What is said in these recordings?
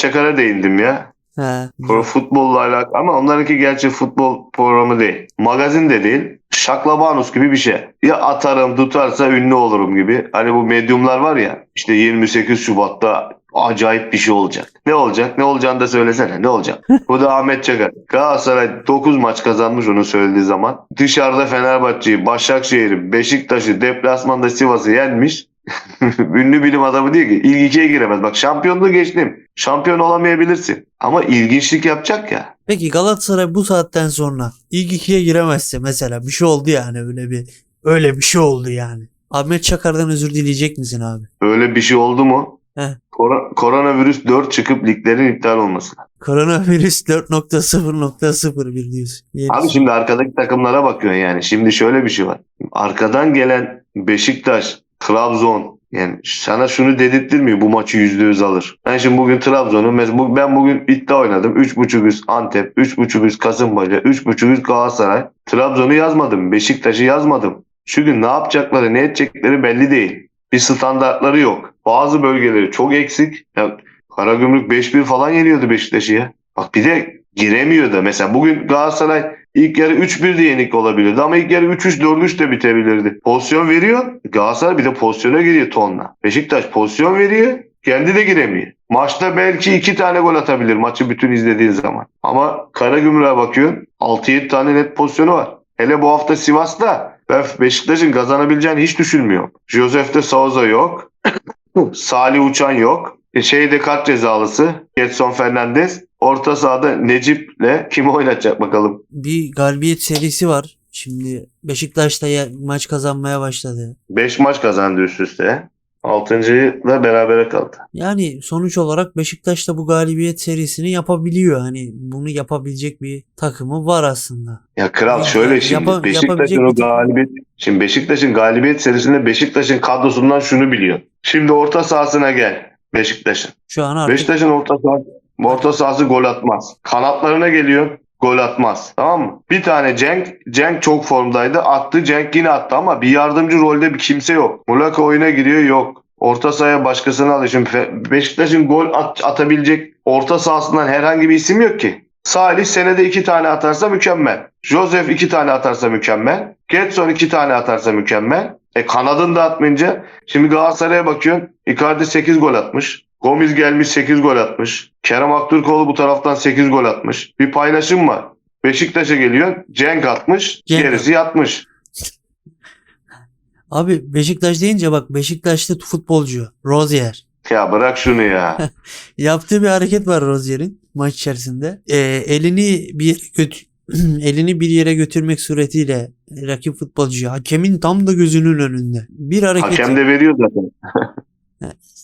Çakar'a değindim ya. He. Pro futbolla alakalı ama onlarınki gerçi futbol programı değil. Magazin de değil. Şaklabanus gibi bir şey. Ya atarım tutarsa ünlü olurum gibi. Hani bu medyumlar var ya işte 28 Şubat'ta acayip bir şey olacak. Ne olacak? Ne olacağını da söylesene. Ne olacak? Bu da Ahmet Çakar. Galatasaray 9 maç kazanmış onu söylediği zaman. Dışarıda Fenerbahçe'yi, Başakşehir'i, Beşiktaş'ı, deplasmanda Sivas'ı yenmiş. Ünlü bilim adamı diyor ki ilk ikiye giremez. Bak şampiyonluğu geçtim. Şampiyon olamayabilirsin. Ama ilginçlik yapacak ya. Peki Galatasaray bu saatten sonra ilk ikiye giremezse mesela bir şey oldu yani öyle bir öyle bir şey oldu yani. Ahmet Çakar'dan özür dileyecek misin abi? Öyle bir şey oldu mu? He. Kor- koronavirüs 4 çıkıp liglerin iptal olması. Koronavirüs 4.0.01 diyorsun. Yeni- Abi şimdi arkadaki takımlara bakıyorsun yani. Şimdi şöyle bir şey var. Arkadan gelen Beşiktaş, Trabzon yani sana şunu dedirttirmiyor bu maçı %100 alır. Ben şimdi bugün Trabzon'u ben bugün iddia oynadım. 3.5 üst Antep, 3.5 üst Kasımpaşa, 3.5 üst Galatasaray. Trabzon'u yazmadım. Beşiktaş'ı yazmadım. Çünkü ne yapacakları, ne edecekleri belli değil. Bir standartları yok. Bazı bölgeleri çok eksik. Ya, Karagümrük 5-1 falan yeniyordu Beşiktaş'ı ya. Bak bir de giremiyor da. Mesela bugün Galatasaray ilk yarı 3-1 de yenik olabilirdi ama ilk yarı 3-3 4-3 de bitebilirdi. Pozisyon veriyor. Galatasaray bir de pozisyona giriyor tonla. Beşiktaş pozisyon veriyor. Kendi de giremiyor. Maçta belki iki tane gol atabilir maçı bütün izlediğin zaman. Ama Karagümrük'e bakıyorsun 6-7 tane net pozisyonu var. Hele bu hafta Sivas'ta ben Beşiktaş'ın kazanabileceğini hiç düşünmüyorum. Josef de Souza yok. Salih Uçan yok. E, şeyde kart cezalısı. Getson Fernandez. Orta sahada Necip'le kimi oynatacak bakalım. Bir galibiyet serisi var. Şimdi Beşiktaş da ya- maç kazanmaya başladı. 5 maç kazandı üst üste. 6.'yla berabere kaldı. Yani sonuç olarak Beşiktaş da bu galibiyet serisini yapabiliyor. Hani bunu yapabilecek bir takımı var aslında. Ya kral Ya- şöyle şimdi yapa- Beşiktaş'ın o bir takım. galibiyet şimdi Beşiktaş'ın galibiyet serisinde Beşiktaş'ın kadrosundan şunu biliyor. Şimdi orta sahasına gel Beşiktaş'ın. Şu an artık Beşiktaş'ın orta sahası, orta sahası gol atmaz. Kanatlarına geliyor gol atmaz. Tamam mı? Bir tane Cenk, Cenk çok formdaydı. Attı Cenk yine attı ama bir yardımcı rolde bir kimse yok. Mulaka oyuna giriyor yok. Orta sahaya başkasını alıyor. Şimdi Beşiktaş'ın gol at- atabilecek orta sahasından herhangi bir isim yok ki. Salih senede iki tane atarsa mükemmel. Joseph iki tane atarsa mükemmel. Getson iki tane atarsa mükemmel. E kanadını da atmayınca şimdi Galatasaray'a bakıyorsun. Icardi 8 gol atmış. Gomis gelmiş 8 gol atmış. Kerem Aktürkoğlu bu taraftan 8 gol atmış. Bir paylaşım var. Beşiktaş'a geliyor. Cenk atmış. Cenk gerisi yatmış. abi Beşiktaş deyince bak Beşiktaşlı futbolcu Rozier. Ya bırak şunu ya. Yaptığı bir hareket var Rozier'in maç içerisinde. Ee, elini bir yere göt elini bir yere götürmek suretiyle rakip futbolcuyu hakemin tam da gözünün önünde. Bir hareket Hakem de veriyor zaten.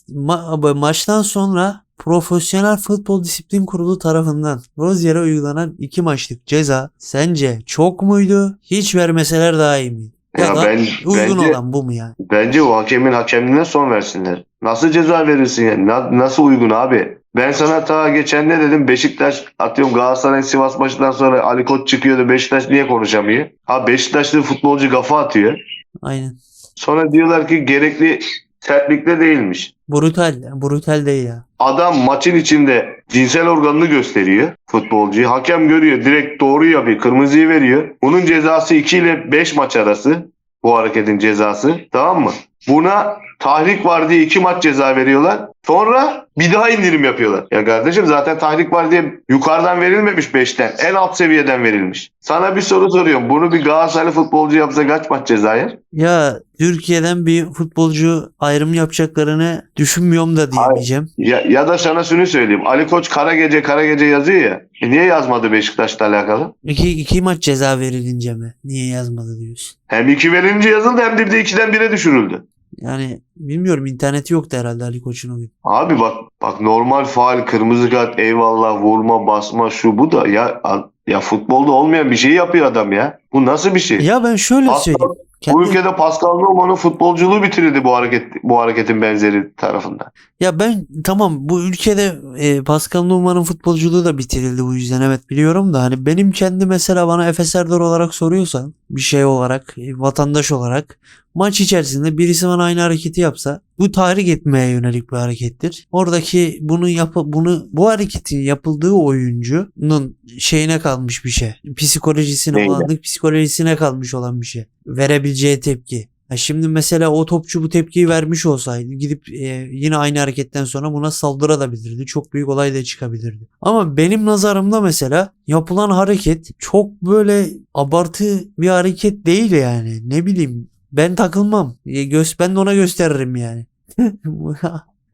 Ma- maçtan sonra Profesyonel Futbol Disiplin Kurulu tarafından Rozier'e uygulanan iki maçlık ceza sence çok muydu? Hiç vermeseler daha iyi miydi? Ya, Ya ben, uygun bence, olan bu mu yani? bence o hakemin hakemliğine son versinler. Nasıl ceza verirsin yani? Na- nasıl uygun abi? Ben sana ta geçen ne dedim? Beşiktaş atıyorum Galatasaray Sivas maçından sonra Ali Koç çıkıyordu. Beşiktaş niye konuşamıyor? Ha Beşiktaşlı futbolcu kafa atıyor. Aynen. Sonra diyorlar ki gerekli sertlikte değilmiş. Brutal. Brutal değil ya. Adam maçın içinde cinsel organını gösteriyor futbolcuyu. Hakem görüyor. Direkt doğru yapıyor. Kırmızıyı veriyor. Bunun cezası 2 ile 5 maç arası. Bu hareketin cezası. Tamam mı? Buna tahrik var diye 2 maç ceza veriyorlar. Sonra bir daha indirim yapıyorlar. Ya kardeşim zaten tahrik var diye yukarıdan verilmemiş 5'ten. En alt seviyeden verilmiş. Sana bir soru soruyorum. Bunu bir Galatasaraylı futbolcu yapsa kaç maç ceza yer? Ya Türkiye'den bir futbolcu ayrım yapacaklarını düşünmüyorum da diyemeyeceğim. Ya, ya da sana şunu söyleyeyim. Ali Koç kara gece kara gece yazıyor ya. E niye yazmadı Beşiktaş'la alakalı? İki, iki maç ceza verilince mi? Niye yazmadı diyorsun? Hem iki verince yazıldı hem de bir de ikiden bire düşürüldü. Yani bilmiyorum interneti yoktu herhalde Ali Koç'un o gün. Abi bak bak normal faal kırmızı kart eyvallah vurma basma şu bu da ya ya futbolda olmayan bir şey yapıyor adam ya. Bu nasıl bir şey? Ya ben şöyle Pascal- söyleyeyim. Bu Kendi- ülkede Pascal Nohman'ın futbolculuğu bitirildi bu hareket bu hareketin benzeri tarafından. Ya ben tamam bu ülkede e, Pascal Numan'ın futbolculuğu da bitirildi bu yüzden evet biliyorum da hani benim kendi mesela bana Efes Serdar olarak soruyorsan bir şey olarak e, vatandaş olarak maç içerisinde birisi bana aynı hareketi yapsa bu tahrik etmeye yönelik bir harekettir. Oradaki bunu yap bunu bu hareketin yapıldığı oyuncunun şeyine kalmış bir şey. Psikolojisine, Neyle? o anlık psikolojisine kalmış olan bir şey. Verebileceği tepki. Ha şimdi mesela o topçu bu tepkiyi vermiş olsaydı gidip e, yine aynı hareketten sonra buna saldırabilirdi. Çok büyük olay da çıkabilirdi. Ama benim nazarımda mesela yapılan hareket çok böyle abartı bir hareket değil yani. Ne bileyim ben takılmam. Ben de ona gösteririm yani.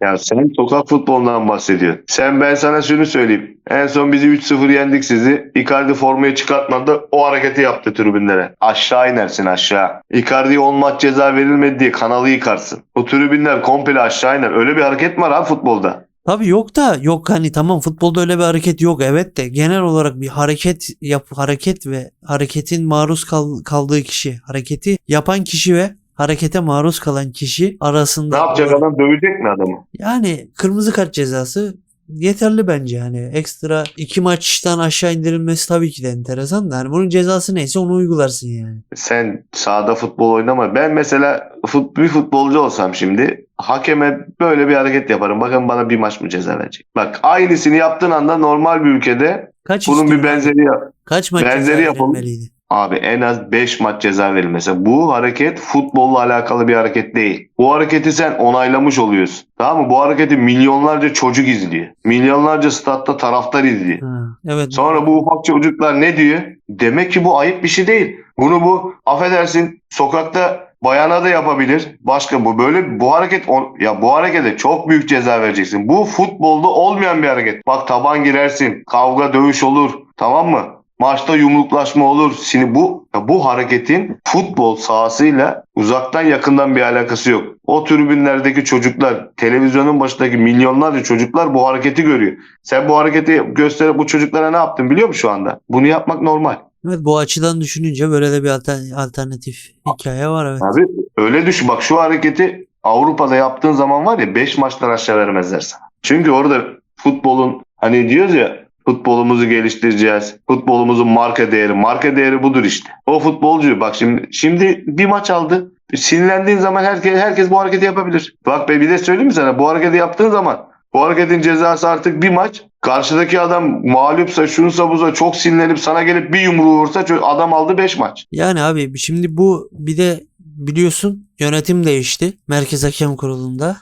Ya sen sokak futbolundan bahsediyorsun. Sen ben sana şunu söyleyeyim. En son bizi 3-0 yendik sizi. Icardi formayı çıkartmadı. O hareketi yaptı tribünlere. Aşağı inersin aşağı. Icardi'ye 10 maç ceza verilmedi diye kanalı yıkarsın. O tribünler komple aşağı iner. Öyle bir hareket var ha futbolda? Tabii yok da yok hani tamam futbolda öyle bir hareket yok evet de genel olarak bir hareket yap hareket ve hareketin maruz kal- kaldığı kişi hareketi yapan kişi ve harekete maruz kalan kişi arasında Ne yapacak adam? Dövecek mi adamı? yani kırmızı kart cezası yeterli bence yani ekstra iki maçtan aşağı indirilmesi tabii ki de enteresan da hani bunun cezası neyse onu uygularsın yani. Sen sahada futbol oynama. Ben mesela fut, bir futbolcu olsam şimdi hakeme böyle bir hareket yaparım. Bakın bana bir maç mı ceza verecek? Bak aynısını yaptığın anda normal bir ülkede Kaç bunun bir benzeri yap. Kaç maç benzeri verilmeliydi? Abi en az 5 maç ceza verilmesi. Bu hareket futbolla alakalı bir hareket değil. Bu hareketi sen onaylamış oluyorsun. Tamam mı? Bu hareketi milyonlarca çocuk izliyor. Milyonlarca statta taraftar izliyor. Ha, evet. Sonra bu ufak çocuklar ne diyor? Demek ki bu ayıp bir şey değil. Bunu bu affedersin sokakta bayana da yapabilir. Başka bu böyle bu hareket ya bu harekete çok büyük ceza vereceksin. Bu futbolda olmayan bir hareket. Bak taban girersin. Kavga dövüş olur. Tamam mı? Maçta yumruklaşma olur. Seni bu bu hareketin futbol sahasıyla uzaktan yakından bir alakası yok. O tribünlerdeki çocuklar, televizyonun başındaki milyonlarca çocuklar bu hareketi görüyor. Sen bu hareketi gösterip bu çocuklara ne yaptın biliyor musun şu anda? Bunu yapmak normal. Evet bu açıdan düşününce böyle de bir alter- alternatif hikaye var evet. Abi öyle düşün. Bak şu hareketi Avrupa'da yaptığın zaman var ya 5 maçtan aşağı vermezler sana. Çünkü orada futbolun hani diyoruz ya futbolumuzu geliştireceğiz. Futbolumuzun marka değeri. Marka değeri budur işte. O futbolcu bak şimdi şimdi bir maç aldı. Sinirlendiğin zaman herkes herkes bu hareketi yapabilir. Bak ben bir de söyleyeyim mi sana? Bu hareketi yaptığın zaman bu hareketin cezası artık bir maç. Karşıdaki adam mağlupsa şunsa buza çok sinirlenip sana gelip bir yumruğu vursa adam aldı 5 maç. Yani abi şimdi bu bir de biliyorsun yönetim değişti Merkez Hakem Kurulu'nda.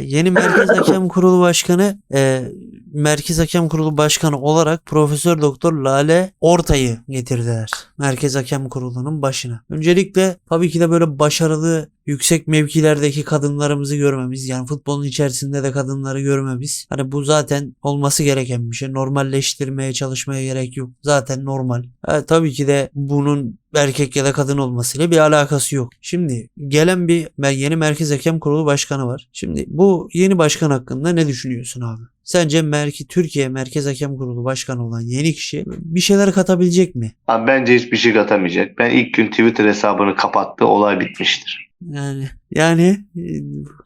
Yeni Merkez Hakem Kurulu Başkanı e, Merkez Hakem Kurulu Başkanı olarak Profesör Doktor Lale Ortay'ı getirdiler. Merkez Hakem Kurulu'nun başına. Öncelikle tabii ki de böyle başarılı yüksek mevkilerdeki kadınlarımızı görmemiz yani futbolun içerisinde de kadınları görmemiz. Hani bu zaten olması gereken bir şey. Normalleştirmeye çalışmaya gerek yok. Zaten normal. Ha, tabii ki de bunun erkek ya da kadın olmasıyla bir alakası yok. Şimdi gelen bir yeni Merkez Hakem Kurulu Başkanı var. Şimdi bu yeni başkan hakkında ne düşünüyorsun abi? Sence Merki Türkiye Merkez Hakem Kurulu Başkanı olan yeni kişi bir şeyler katabilecek mi? Abi bence hiçbir şey katamayacak. Ben ilk gün Twitter hesabını kapattı. Olay bitmiştir. Yani yani e,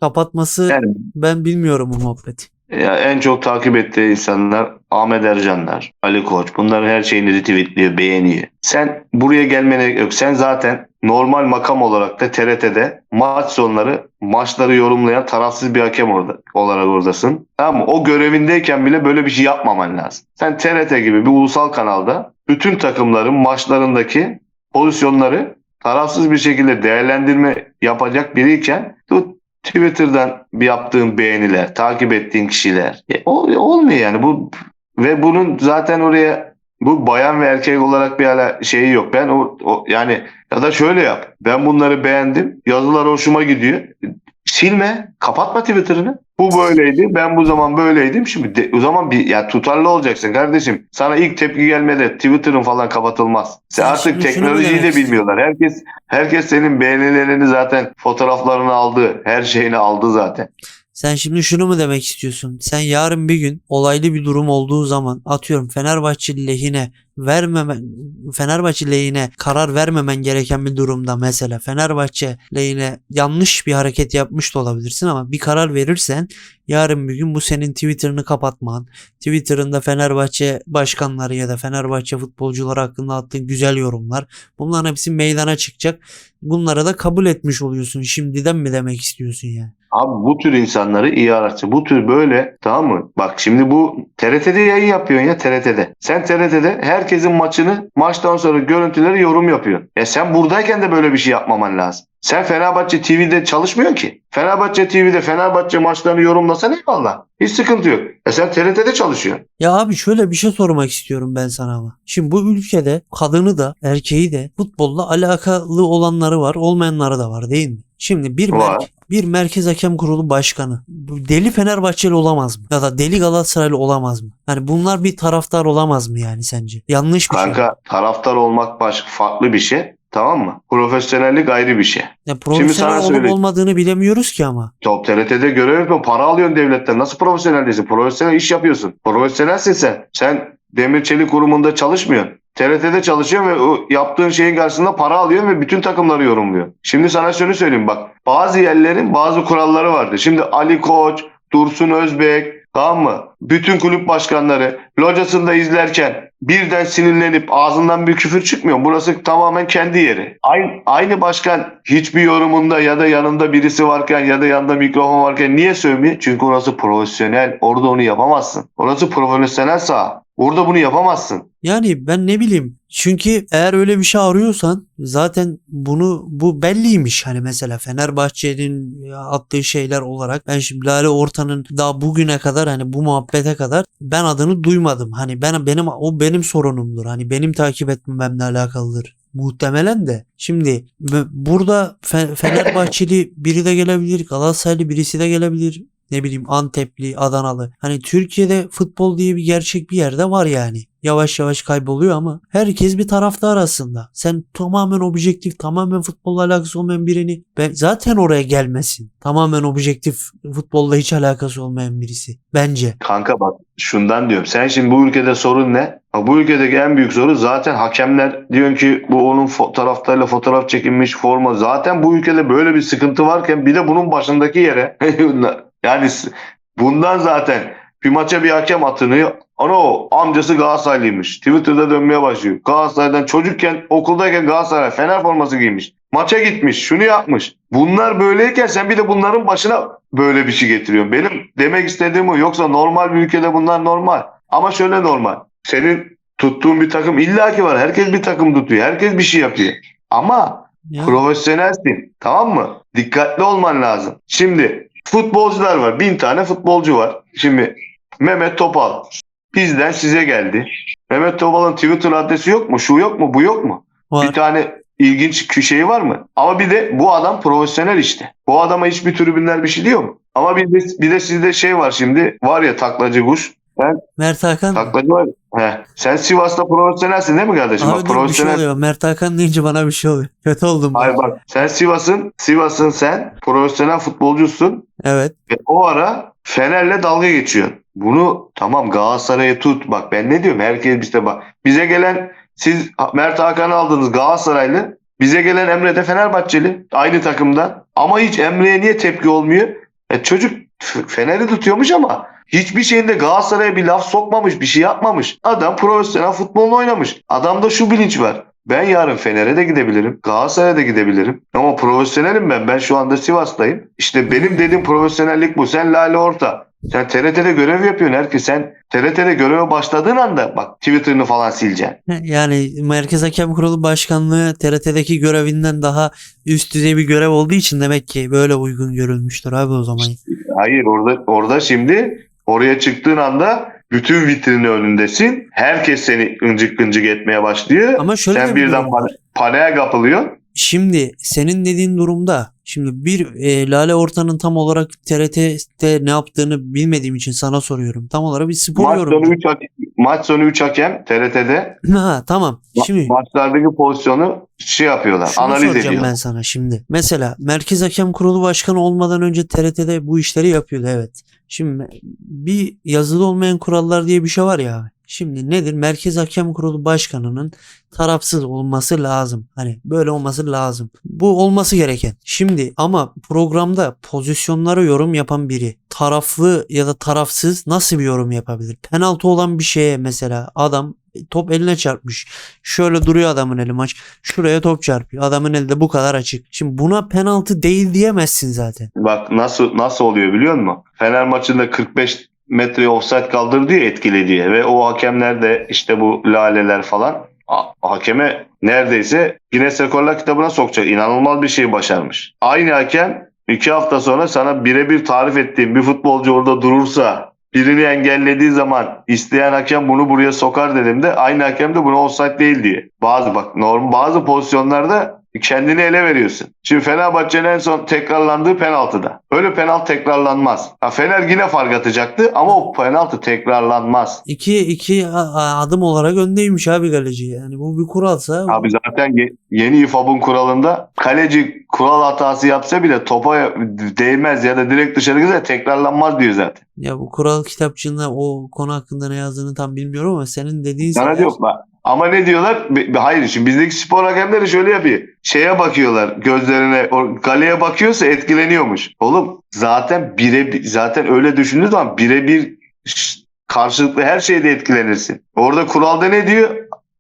kapatması Yani ben bilmiyorum bu muhabbeti. ya en çok takip ettiği insanlar Ahmet Ercanlar, Ali Koç. Bunların her şeyini retweetliyor, beğeniyor. Sen buraya gelmene yok. Sen zaten normal makam olarak da TRT'de maç sonları maçları yorumlayan tarafsız bir hakem orada olarak oradasın. Tamam mı? O görevindeyken bile böyle bir şey yapmaman lazım. Sen TRT gibi bir ulusal kanalda bütün takımların maçlarındaki pozisyonları tarafsız bir şekilde değerlendirme yapacak biriyken Twitter'dan yaptığın beğeniler, takip ettiğin kişiler. E, ol- olmuyor yani bu ve bunun zaten oraya bu bayan ve erkek olarak bir ala şeyi yok. Ben o, o yani ya da şöyle yap. Ben bunları beğendim. Yazılar hoşuma gidiyor. Silme, kapatma Twitter'ını. Bu böyleydi. Ben bu zaman böyleydim. Şimdi de- o zaman bir ya tutarlı olacaksın kardeşim. Sana ilk tepki gelmede Twitter'ın falan kapatılmaz. Sen artık teknolojiyi de bilmiyorlar. Herkes herkes senin beğenilerini zaten fotoğraflarını aldı. Her şeyini aldı zaten. Sen şimdi şunu mu demek istiyorsun? Sen yarın bir gün olaylı bir durum olduğu zaman atıyorum Fenerbahçe lehine vermemen Fenerbahçe lehine karar vermemen gereken bir durumda mesela Fenerbahçe lehine yanlış bir hareket yapmış da olabilirsin ama bir karar verirsen yarın bir gün bu senin Twitter'ını kapatman, Twitter'ında Fenerbahçe başkanları ya da Fenerbahçe futbolcuları hakkında attığın güzel yorumlar bunların hepsi meydana çıkacak. Bunları da kabul etmiş oluyorsun. Şimdiden mi demek istiyorsun yani? Abi bu tür insanları iyi araştır. Bu tür böyle tamam mı? Bak şimdi bu TRT'de yayın yapıyorsun ya TRT'de. Sen TRT'de herkesin maçını maçtan sonra görüntüleri yorum yapıyorsun. E sen buradayken de böyle bir şey yapmaman lazım. Sen Fenerbahçe TV'de çalışmıyorsun ki. Fenerbahçe TV'de Fenerbahçe maçlarını yorumlasan eyvallah. Hiç sıkıntı yok. E sen TRT'de çalışıyorsun. Ya abi şöyle bir şey sormak istiyorum ben sana ama. Şimdi bu ülkede kadını da erkeği de futbolla alakalı olanları var olmayanları da var değil mi? Şimdi bir, Var. Bir merkez hakem kurulu başkanı deli Fenerbahçeli olamaz mı? Ya da deli Galatasaraylı olamaz mı? Yani bunlar bir taraftar olamaz mı yani sence? Yanlış bir şey. Kanka taraftar olmak başka farklı bir şey. Tamam mı? Profesyonellik ayrı bir şey. Ya sana profesyonel olup söyleyeyim. olmadığını bilemiyoruz ki ama. Top TRT'de görev yapıyorsun. Para alıyorsun devletten. Nasıl profesyonel değilsin? Profesyonel iş yapıyorsun. Profesyonelsin sen. Sen demir çelik kurumunda çalışmıyorsun. TRT'de çalışıyorsun ve o yaptığın şeyin karşısında para alıyorsun ve bütün takımları yorumluyorsun. Şimdi sana şunu söyleyeyim bak. Bazı yerlerin bazı kuralları vardı. Şimdi Ali Koç, Dursun Özbek, tamam mı? Bütün kulüp başkanları locasında izlerken birden sinirlenip ağzından bir küfür çıkmıyor. Burası tamamen kendi yeri. Aynı, aynı başkan hiçbir yorumunda ya da yanında birisi varken ya da yanında mikrofon varken niye sövmüyor? Çünkü orası profesyonel. Orada onu yapamazsın. Orası profesyonel saha. Orada bunu yapamazsın. Yani ben ne bileyim. Çünkü eğer öyle bir şey arıyorsan zaten bunu bu belliymiş. Hani mesela Fenerbahçe'nin attığı şeyler olarak ben şimdi Lale Orta'nın daha bugüne kadar hani bu muhabbete kadar ben adını duymadım. Hani ben benim o benim sorunumdur. Hani benim takip etmememle alakalıdır. Muhtemelen de. Şimdi burada Fe- Fenerbahçeli biri de gelebilir. Galatasaraylı birisi de gelebilir. Ne bileyim Antepli, Adanalı. Hani Türkiye'de futbol diye bir gerçek bir yerde var yani. Yavaş yavaş kayboluyor ama herkes bir taraftar aslında. Sen tamamen objektif, tamamen futbolla alakası olmayan birini ben zaten oraya gelmesin. Tamamen objektif, futbolla hiç alakası olmayan birisi. Bence. Kanka bak şundan diyorum. Sen şimdi bu ülkede sorun ne? Bu ülkedeki en büyük sorun zaten hakemler diyorsun ki bu onun taraftarıyla fotoğraf çekinmiş forma. Zaten bu ülkede böyle bir sıkıntı varken bir de bunun başındaki yere yani bundan zaten bir maça bir hakem atınıyor. Ana o amcası Galatasaraylıymış. Twitter'da dönmeye başlıyor. Galatasaray'dan çocukken okuldayken Galatasaray Fener forması giymiş. Maça gitmiş. Şunu yapmış. Bunlar böyleyken sen bir de bunların başına böyle bir şey getiriyorsun. Benim demek istediğim o. Yoksa normal bir ülkede bunlar normal. Ama şöyle normal. Senin tuttuğun bir takım illaki var. Herkes bir takım tutuyor. Herkes bir şey yapıyor. Ama Ya, profesyonelsin. Tamam mı? Dikkatli olman lazım. Şimdi futbolcular var. Bin tane futbolcu var. Şimdi Mehmet Topal bizden size geldi. Mehmet Topal'ın Twitter adresi yok mu? Şu yok mu? Bu yok mu? var. Bir tane ilginç şeyi var mı? Ama bir de bu adam profesyonel işte. Bu adama hiçbir tribünler bir şey diyor mu? Ama bir de, bir de sizde şey var şimdi. Var ya taklacı kuş. Mert Hakan Taklacı var. He. Sen Sivas'ta profesyonelsin değil mi kardeşim? Abi Bak, dur bir şey profesyonel. oluyor. Mert Hakan deyince bana bir şey oluyor. Kötü oldum. Hayır bak sen Sivas'ın Sivas'ın sen profesyonel futbolcusun. Evet. Ve o ara Fener'le dalga geçiyorsun. Bunu tamam Galatasaray'a tut. Bak ben ne diyorum? Herkes işte bak. Bize gelen siz Mert Hakan'ı aldınız Galatasaraylı. Bize gelen Emre de Fenerbahçeli. Aynı takımdan. Ama hiç Emre'ye niye tepki olmuyor? E çocuk Fener'i tutuyormuş ama hiçbir şeyinde Galatasaray'a bir laf sokmamış, bir şey yapmamış. Adam profesyonel futbolunu oynamış. Adamda şu bilinç var. Ben yarın Fener'e de gidebilirim. Galatasaray'a da gidebilirim. Ama profesyonelim ben. Ben şu anda Sivas'tayım. İşte benim dediğim profesyonellik bu. Sen Lale Orta. Sen TRT'de görev yapıyorsun herkes. Sen TRT'de göreve başladığın anda bak Twitter'ını falan sileceksin. Yani Merkez Hakem Kurulu Başkanlığı TRT'deki görevinden daha üst düzey bir görev olduğu için demek ki böyle uygun görülmüştür abi o zaman. Hayır orada orada şimdi oraya çıktığın anda bütün vitrini önündesin. Herkes seni ıncık gıncık etmeye başlıyor. Ama şöyle Sen bir birden pan- paniğe kapılıyor. Şimdi senin dediğin durumda şimdi bir e, Lale Orta'nın tam olarak TRT'de ne yaptığını bilmediğim için sana soruyorum. Tam olarak bir spor Maç yorumcu. sonu 3 hakem, maç sonu 3 hakem TRT'de Ha tamam. ma- Şimdi maçlardaki pozisyonu şey yapıyorlar. Şunu analiz soracağım ediyor. ben sana şimdi. Mesela Merkez Hakem Kurulu Başkanı olmadan önce TRT'de bu işleri yapıyordu evet. Şimdi bir yazılı olmayan kurallar diye bir şey var ya abi. Şimdi nedir? Merkez Hakem Kurulu Başkanı'nın tarafsız olması lazım. Hani böyle olması lazım. Bu olması gereken. Şimdi ama programda pozisyonlara yorum yapan biri taraflı ya da tarafsız nasıl bir yorum yapabilir? Penaltı olan bir şeye mesela adam top eline çarpmış. Şöyle duruyor adamın eli maç. Şuraya top çarpıyor. Adamın elde bu kadar açık. Şimdi buna penaltı değil diyemezsin zaten. Bak nasıl nasıl oluyor biliyor musun? Fener maçında 45 metreye offside kaldırdı ya etkili diye ve o hakemler de işte bu laleler falan hakeme neredeyse Guinness Rekorlar kitabına sokacak. İnanılmaz bir şey başarmış. Aynı hakem iki hafta sonra sana birebir tarif ettiğim bir futbolcu orada durursa birini engellediği zaman isteyen hakem bunu buraya sokar dedim de aynı hakem de buna offside değil diye. Bazı bak norm bazı pozisyonlarda kendini ele veriyorsun. Şimdi Fenerbahçe'nin en son tekrarlandığı penaltıda. Öyle penaltı tekrarlanmaz. Ha, Fener yine fark atacaktı ama o penaltı tekrarlanmaz. İki, iki adım olarak öndeymiş abi kaleci. Yani bu bir kuralsa Abi zaten ye- yeni İFAB'ın kuralında kaleci kural hatası yapsa bile topa değmez ya da direkt dışarı giderse tekrarlanmaz diyor zaten. ya bu kural kitapçığında o konu hakkında ne yazdığını tam bilmiyorum ama senin dediğin şeyler- diyor. Ama ne diyorlar? Hayır şimdi bizdeki spor hakemleri şöyle yapıyor. Şeye bakıyorlar gözlerine o kaleye bakıyorsa etkileniyormuş. Oğlum zaten bire zaten öyle düşündüğün zaman birebir karşılıklı her şeyde etkilenirsin. Orada kuralda ne diyor?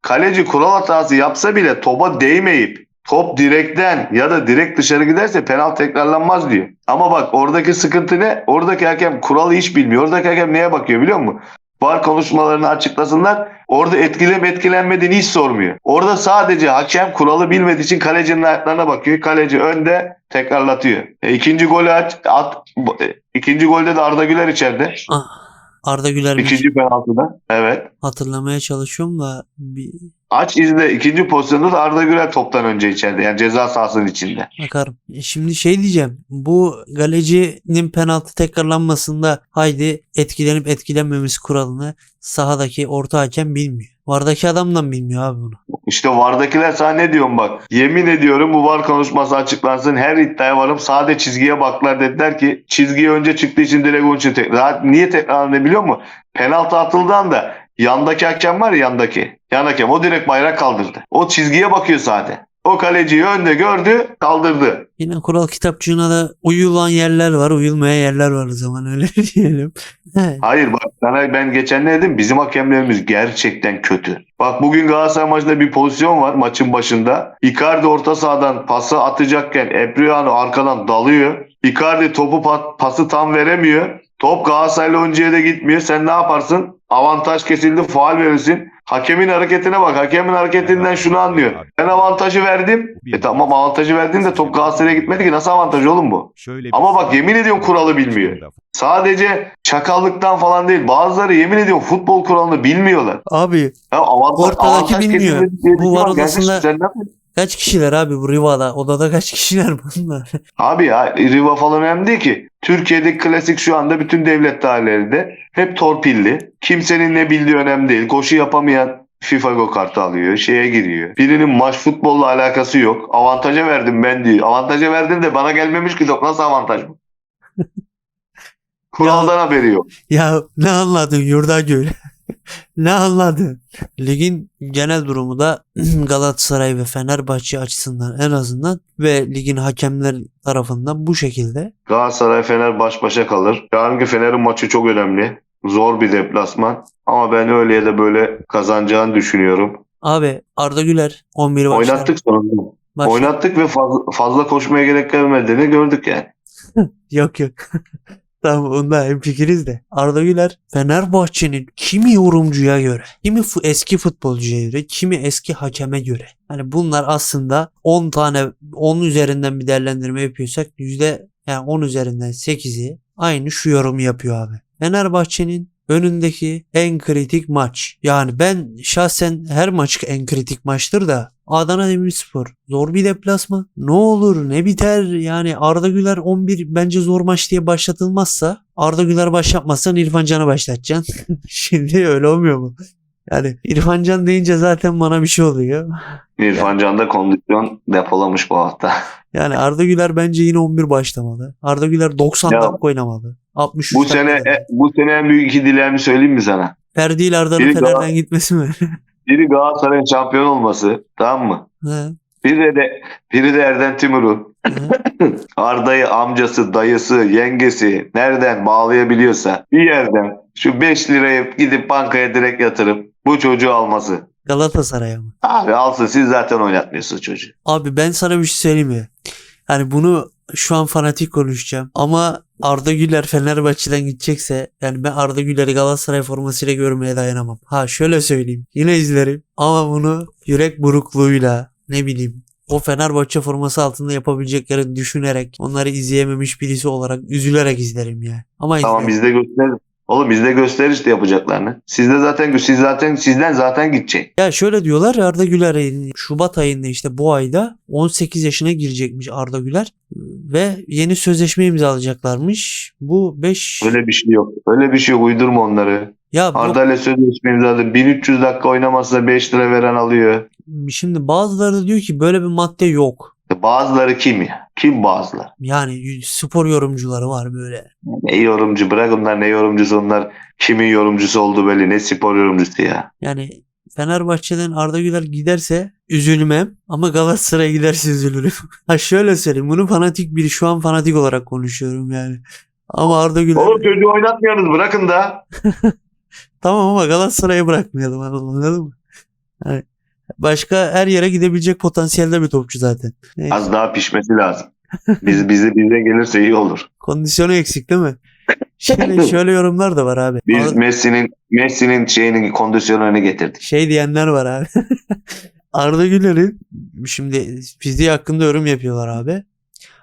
Kaleci kural hatası yapsa bile topa değmeyip top direkten ya da direkt dışarı giderse penaltı tekrarlanmaz diyor. Ama bak oradaki sıkıntı ne? Oradaki hakem kuralı hiç bilmiyor. Oradaki hakem neye bakıyor biliyor musun? VAR konuşmalarını açıklasınlar. Orada etkilem etkilenmediğini hiç sormuyor. Orada sadece hakem kuralı bilmediği için kalecinin ayaklarına bakıyor. Kaleci önde tekrarlatıyor. E, ikinci golü at, bu- e, ikinci golde de Arda Güler içeride. Ah, Arda Güler İkinci penaltıda. Evet. hatırlamaya çalışıyorum da bir Aç izle. ikinci pozisyonda da Arda Güler toptan önce içeride. Yani ceza sahasının içinde. bakarım. E Şimdi şey diyeceğim. Bu galecinin penaltı tekrarlanmasında haydi etkilenip etkilenmemesi kuralını sahadaki orta hakem bilmiyor. Vardaki adamdan bilmiyor abi bunu. İşte VAR'dakiler sana ne diyorum bak. Yemin ediyorum bu VAR konuşması açıklansın. Her iddiaya varım. Sade çizgiye baklar dediler ki çizgiye önce çıktığı için direkt için tekrar. Niye tekrar ne biliyor musun? Penaltı atıldığında da yandaki hakem var ya yandaki. Yan hakem o direkt bayrak kaldırdı. O çizgiye bakıyor sade. O kaleciyi önde gördü kaldırdı. Yine kural kitapçığına da uyulan yerler var, uyulmayan yerler var o zaman öyle diyelim. Hayır bak sana ben geçen ne dedim? Bizim hakemlerimiz gerçekten kötü. Bak bugün Galatasaray maçında bir pozisyon var maçın başında. Icardi orta sahadan pası atacakken Epriano arkadan dalıyor. Icardi topu pa- pası tam veremiyor. Top Galatasaraylı oyuncuya da gitmiyor. Sen ne yaparsın? Avantaj kesildi, faal verirsin. Hakemin hareketine bak. Hakemin hareketinden şunu anlıyor. Ben avantajı verdim. E tamam avantajı verdin de top Galatasaray'a gitmedi ki. Nasıl avantaj oğlum bu? Şöyle Ama bak yemin ediyorum kuralı bilmiyor. Sadece çakallıktan falan değil. Bazıları yemin ediyorum futbol kuralını bilmiyorlar. Abi Ya avantaj, Ortadaki avantaj bilmiyor. Bu şey var odasında-? Kaç kişiler abi bu Riva'da? Odada kaç kişiler bunlar? Abi ya Riva falan önemli değil ki. Türkiye'deki klasik şu anda bütün devlet dairelerinde hep torpilli. Kimsenin ne bildiği önemli değil. Koşu yapamayan FIFA go kartı alıyor. Şeye giriyor. Birinin maç futbolla alakası yok. Avantaja verdim ben diyor. Avantaja verdin de bana gelmemiş ki top. Nasıl avantaj bu? Kuraldan haberi yok. Ya ne anladın Yurdagül? ne anladın? Ligin genel durumu da Galatasaray ve Fenerbahçe açısından en azından ve ligin hakemler tarafından bu şekilde. Galatasaray Fener baş başa kalır. Yarınki Fener'in maçı çok önemli. Zor bir deplasman. Ama ben öyle ya da böyle kazanacağını düşünüyorum. Abi Arda Güler 11'i başlar. Oynattık sonunda. başlar. Oynattık ve fazla, fazla koşmaya gerek gelmediğini gördük yani. Yok yok. tamam onda hemfikiriz de. Arda Güler Fenerbahçe'nin kimi yorumcuya göre, kimi eski futbolcuya göre, kimi eski hakeme göre. Hani bunlar aslında 10 tane 10 üzerinden bir değerlendirme yapıyorsak yüzde yani 10 üzerinden 8'i aynı şu yorumu yapıyor abi. Fenerbahçe'nin önündeki en kritik maç. Yani ben şahsen her maç en kritik maçtır da Adana Demirspor zor bir deplasman. Ne olur ne biter yani Arda Güler 11 bence zor maç diye başlatılmazsa Arda Güler başlatmazsan İrfan Can'ı başlatacaksın. Şimdi öyle olmuyor mu? Yani İrfan Can deyince zaten bana bir şey oluyor. İrfan Can da kondisyon depolamış bu hafta. Yani Arda Güler bence yine 11 başlamalı. Arda Güler 90 Ya, dakika oynamalı. 63 Bu sene e, bu sene en büyük iki dileğimi söyleyeyim mi sana? Ferdi ile Arda'nın Fener'den daha- gitmesi mi? Biri Galatasaray'ın şampiyon olması. Tamam mı? He, Biri de biri de Erden Timur'un. Arda'yı amcası, dayısı, yengesi nereden bağlayabiliyorsa bir yerden şu 5 lirayı gidip bankaya direkt yatırıp bu çocuğu alması. Galatasaray'a mı? Abi alsın siz zaten oynatmıyorsunuz çocuğu. Abi ben sana bir şey söyleyeyim mi? Yani bunu şu an fanatik konuşacağım. Ama Arda Güler Fenerbahçe'den gidecekse yani ben Arda Güler'i Galatasaray formasıyla görmeye dayanamam. Ha şöyle söyleyeyim. Yine izlerim ama bunu yürek burukluğuyla ne bileyim o Fenerbahçe forması altında yapabileceklerini düşünerek onları izleyememiş birisi olarak üzülerek izlerim ya. Ama Tamam izlerim. bizde gösteririz. Oğlum bizde gösterir işte yapacaklarını. Sizde zaten siz zaten sizden zaten gidecek. Ya şöyle diyorlar Arda Güler Şubat ayında işte bu ayda 18 yaşına girecekmiş Arda Güler ve yeni sözleşme imzalayacaklarmış. Bu 5 Öyle bir şey yok. Öyle bir şey yok. Uydurma onları. ya bu- Arda ile sözleşme imzaladı. 1300 dakika oynamazsa 5 lira veren alıyor. şimdi bazıları da diyor ki böyle bir madde yok. Bazıları kim ya? Kim bazıları? Yani spor yorumcuları var böyle. Ne yorumcu bırak onlar ne yorumcusu onlar. Kimin yorumcusu oldu belli. Ne spor yorumcusu ya. Yani Fenerbahçe'den Arda Güler giderse üzülmem ama Galatasaray'a giderse üzülürüm. ha şöyle söyleyeyim bunu fanatik biri şu an fanatik olarak konuşuyorum yani. Ama Arda Güler Oğlum çocuğu oynatmıyorsunuz bırakın da. Tamam ama Galatasaray'a bırakmayalım anladın mı? Yani başka her yere gidebilecek potansiyelde bir topçu zaten. Neyse, Az daha pişmesi lazım. Biz bize bize gelirse iyi olur. kondisyonu eksik değil mi? Şimdi şöyle yorumlar da var abi. Biz Messi'nin Messi'nin şeyini kondisyonunu getirdik. şey diyenler var abi. Arda Güler'in şimdi fiziği hakkında yorum yapıyorlar abi.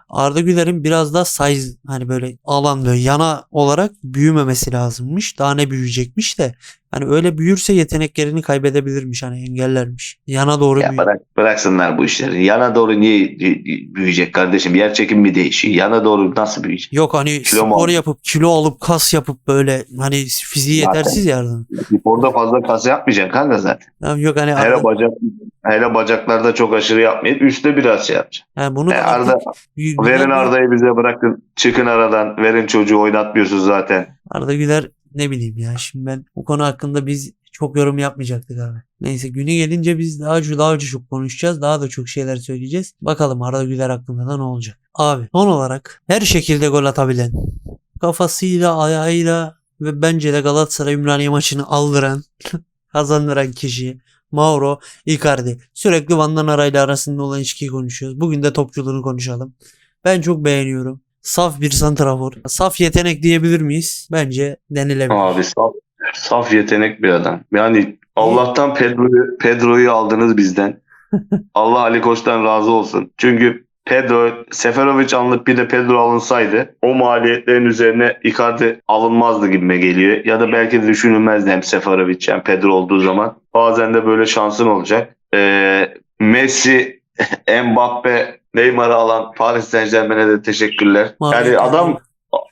Arda Güler'in biraz daha size hani böyle alan böyle yana olarak büyümemesi lazımmış. Daha ne büyüyecekmiş de. Hani öyle büyürse yeteneklerini kaybedebilirmiş hani engellermiş. Yana doğru Ya bırak, bıraksınlar bu işleri. Yana doğru niye büyüyecek kardeşim? Yer çekim mi değişiyor? Yana doğru nasıl büyüyecek? Yok hani Kilo mu spor aldı? yapıp kilo alıp kas yapıp böyle hani fiziği Zaten. yetersiz yardım. Orada fazla kas yapmayacaksın kanka zaten. Yani yok hani Hele Arda, bacak hele bacaklarda çok aşırı yapmayıp üstte biraz şey yapacaksın. yani bunu E, Arda verin Arda'yı bize bırakın. Çıkın aradan. Verin çocuğu oynatmıyorsunuz zaten. Arda Güler ne bileyim ya şimdi ben bu konu hakkında biz çok yorum yapmayacaktık abi. Neyse günü gelince biz daha daha daha çok konuşacağız. Daha da çok şeyler söyleyeceğiz. Bakalım Arda Güler hakkında da ne olacak. Abi son olarak her şekilde gol atabilen, kafasıyla, ayağıyla ve bence de Galatasaray Ümraniye maçını aldıran, kazandıran kişi Mauro Icardi. Sürekli Van'dan arayla arasında olan ilişkiyi konuşuyoruz. Bugün de topçuluğunu konuşalım. Ben çok beğeniyorum. Saf bir santrafor. Saf yetenek diyebilir miyiz? Bence denilebilir. Abi saf, saf yetenek bir adam. Yani Allah'tan Pedro'yu Pedro'yu aldınız bizden. Allah Ali Koç'tan razı olsun. Çünkü Pedro, Seferovic alınıp bir de Pedro alınsaydı o maliyetlerin üzerine Icardi alınmazdı gibime geliyor. Ya da belki de düşünülmezdi hem Seferovic hem Pedro olduğu zaman. Bazen de böyle şansın olacak. Ee, Messi, Mbappe, Neymar'ı alan Paris Saint Germain'e de teşekkürler. Yani adam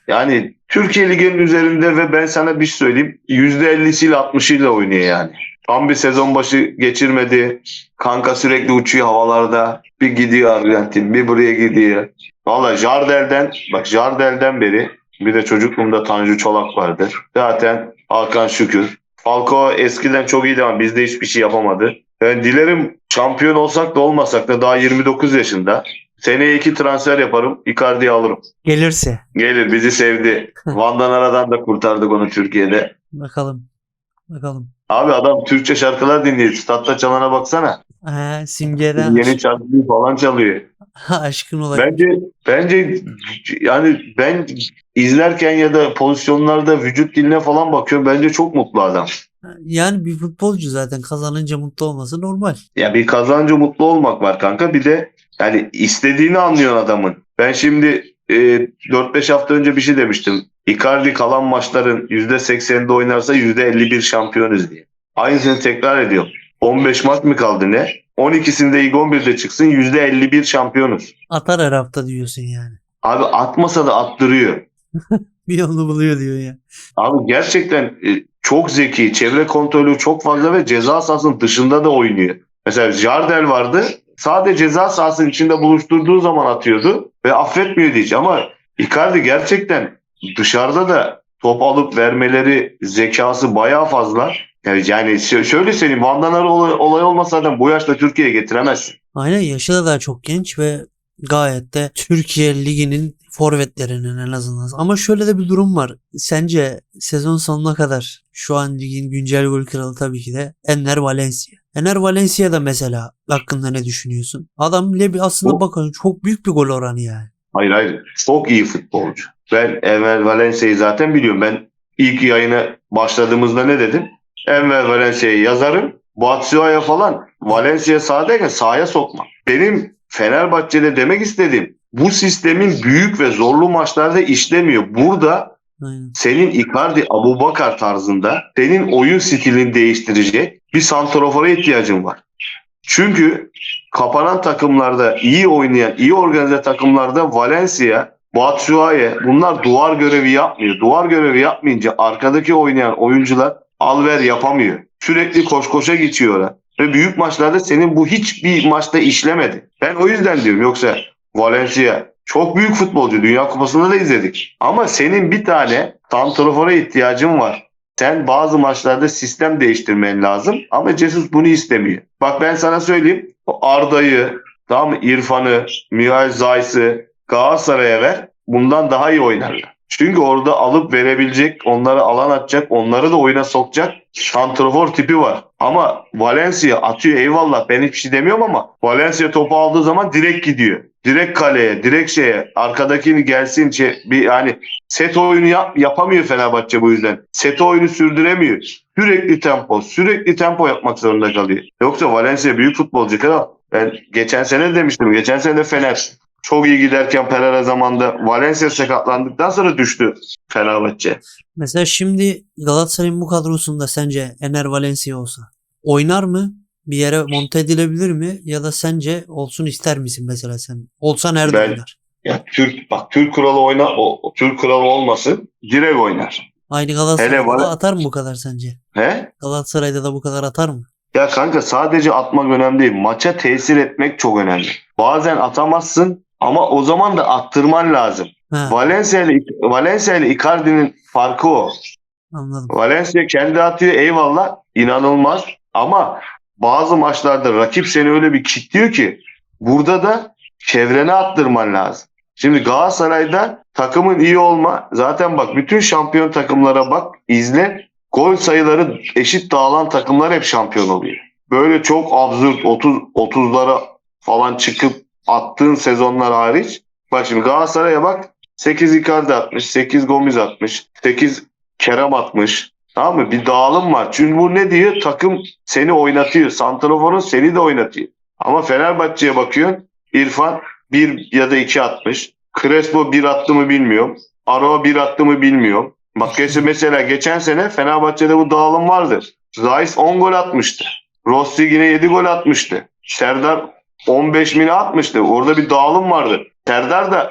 yani Türkiye Ligi'nin üzerinde ve ben sana bir şey söyleyeyim. %50'siyle 60'ıyla oynuyor yani. Tam bir sezon başı geçirmedi. Kanka sürekli uçuyor havalarda. Bir gidiyor Arjantin, bir buraya gidiyor. Valla Jardel'den, bak Jardel'den beri bir de çocukluğumda Tanju Çolak vardı. Zaten Hakan Şükür. Falcao eskiden çok iyiydi ama bizde hiçbir şey yapamadı. Ben dilerim şampiyon olsak da olmasak da daha 29 yaşında. Seneye iki transfer yaparım. Icardi'yi alırım. Gelirse. Gelir bizi sevdi. Van'dan aradan da kurtardık onu Türkiye'de. Bakalım. Bakalım. Abi adam Türkçe şarkılar dinliyor. Statta çalana baksana. He, simgeden Yeni şarkıyı falan çalıyor. aşkın olay. Bence bence yani ben izlerken ya da pozisyonlarda vücut diline falan bakıyorum. Bence çok mutlu adam. Yani bir futbolcu zaten kazanınca mutlu olması normal. Ya bir kazancı mutlu olmak var kanka. Bir de yani istediğini anlıyor adamın. Ben şimdi e, 4-5 hafta önce bir şey demiştim. Icardi kalan maçların %80'inde oynarsa %51 şampiyonuz diye. Aynısını tekrar ediyorum. 15 maç mı kaldı ne? 12'sinde ilk 11'de çıksın %51 şampiyonuz. Atar her hafta diyorsun yani. Abi atmasa da attırıyor. Bir yolunu buluyor diyor ya. Abi gerçekten e, çok zeki, çevre kontrolü çok fazla ve ceza sahasının dışında da oynuyor. Mesela Jardel vardı. Sadece ceza sahasının içinde buluşturduğu zaman atıyordu ve affetmiyordu hiç. Ama Icardi gerçekten dışarıda da top alıp vermeleri zekası bayağı fazla. Yani, yani şö- şöyle söyleyeyim Van olay, olay olmasa zaten bu yaşta Türkiye'ye getiremezsin. Aynen yaşı da daha çok genç ve gayet de Türkiye Ligi'nin forvetlerinin en azından. Ama şöyle de bir durum var. Sence sezon sonuna kadar şu an ligin güncel gol kralı tabii ki de Enner Valencia. Enner Valencia da mesela hakkında ne düşünüyorsun? Adam bile bir aslında bakın çok büyük bir gol oranı yani. Hayır hayır. Çok iyi futbolcu. Ben Enver Valencia'yı zaten biliyorum. Ben ilk yayına başladığımızda ne dedim? Enver Valencia'yı yazarım. Batshuayi'ye falan Valencia sahadayken sahaya sokma. Benim Fenerbahçe'de demek istediğim bu sistemin büyük ve zorlu maçlarda işlemiyor. Burada Senin Icardi Abubakar tarzında senin oyun stilini değiştirecek bir santrofora ihtiyacın var. Çünkü kapanan takımlarda iyi oynayan, iyi organize takımlarda Valencia, Batshuayi bunlar duvar görevi yapmıyor. Duvar görevi yapmayınca arkadaki oynayan oyuncular alver yapamıyor. Sürekli koş koşa geçiyorlar. Ve büyük maçlarda senin bu hiçbir maçta işlemedi. Ben o yüzden diyorum. Yoksa Valencia çok büyük futbolcu. Dünya Kupası'nda da izledik. Ama senin bir tane santrofora ihtiyacın var. Sen bazı maçlarda sistem değiştirmen lazım ama Jesus bunu istemiyor. Bak ben sana söyleyeyim. Arda'yı, tamam mı? İrfan'ı, Mihail Zayt'ı Galatasaray'a ver. Bundan daha iyi oynarlar. Çünkü orada alıp verebilecek, onlara alan atacak, onları da oyuna sokacak santrofor tipi var. Ama Valencia atıyor eyvallah ben hiçbir şey demiyorum ama Valencia topu aldığı zaman direkt gidiyor. Direkt kaleye, direkt şeye, arkadakini gelsin şey, bir yani set oyunu yap, yapamıyor Fenerbahçe bu yüzden. Set oyunu sürdüremiyor. Sürekli tempo, sürekli tempo yapmak zorunda kalıyor. Yoksa Valencia büyük futbolcu kral. Ben geçen sene de demiştim. Geçen sene de Fener çok iyi giderken Pereira zamanında Valencia sakatlandıktan sonra düştü Fenerbahçe. Mesela şimdi Galatasaray'ın bu kadrosunda sence Ener Valencia olsa oynar mı? Bir yere monte edilebilir mi? Ya da sence olsun ister misin mesela sen? Olsa nerede Ben- oynar? Ya Türk bak Türk kuralı oyna o, o Türk kuralı olmasın direkt oynar. Aynı Galatasaray'da Hele da atar mı bu kadar sence? He? Galatasaray'da da bu kadar atar mı? Ya kanka sadece atmak önemli değil. Maça tesir etmek çok önemli. Bazen atamazsın ama o zaman da attırman lazım. Ha, Valencia ile Valencia ile Icardi'nin farkı o. anladım. Valencia kendi atıyor eyvallah inanılmaz ama bazı maçlarda rakip seni öyle bir kilitliyor ki burada da çevrene attırman lazım. Şimdi Galatasaray'da takımın iyi olma zaten bak bütün şampiyon takımlara bak izle gol sayıları eşit dağılan takımlar hep şampiyon oluyor. Böyle çok absürt 30 30'lara falan çıkıp attığın sezonlar hariç bak şimdi Galatasaray'a bak 8 Icardi atmış, 8 Gomis atmış, 8 Kerem atmış. Tamam mı? Bir dağılım var. Çünkü bu ne diyor? Takım seni oynatıyor. Santraforun seni de oynatıyor. Ama Fenerbahçe'ye bakıyorsun. İrfan bir ya da iki atmış. Crespo bir attı mı bilmiyorum. Aroa bir attı mı bilmiyorum. Bak mesela geçen sene Fenerbahçe'de bu dağılım vardı. Zayis 10 gol atmıştı. Rossi yine 7 gol atmıştı. Serdar 15 mini atmıştı. Orada bir dağılım vardı. Serdar da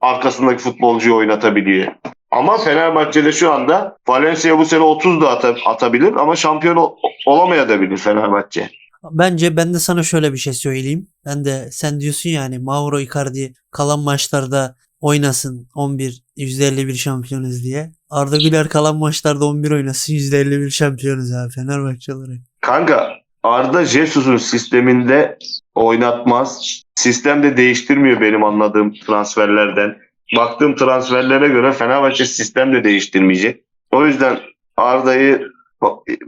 arkasındaki futbolcuyu oynatabiliyor. Ama Fenerbahçe'de şu anda Valencia bu sene 30 da ata- atabilir ama şampiyon ol- olamayabilir Fenerbahçe. Bence ben de sana şöyle bir şey söyleyeyim. Ben de sen diyorsun yani Mauro Icardi kalan maçlarda oynasın 11 %51 şampiyonuz diye. Arda Güler kalan maçlarda 11 oynasın %51 şampiyonuz abi Fenerbahçeleri. Kanka Arda Jesus'un sisteminde oynatmaz. Sistem de değiştirmiyor benim anladığım transferlerden. Baktığım transferlere göre Fenerbahçe sistem de değiştirmeyecek. O yüzden Arda'yı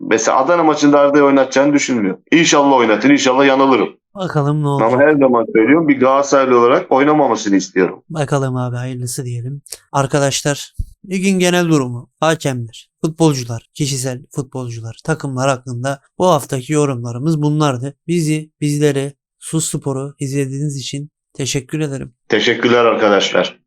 mesela Adana maçında Arda'yı oynatacağını düşünmüyorum. İnşallah oynatır, inşallah yanılırım. Bakalım ne olacak. Ama her zaman söylüyorum bir Galatasaraylı olarak oynamamasını istiyorum. Bakalım abi hayırlısı diyelim. Arkadaşlar ligin genel durumu, hakemler, futbolcular, kişisel futbolcular, takımlar hakkında bu haftaki yorumlarımız bunlardı. Bizi, bizleri, Sus Spor'u izlediğiniz için teşekkür ederim. Teşekkürler arkadaşlar.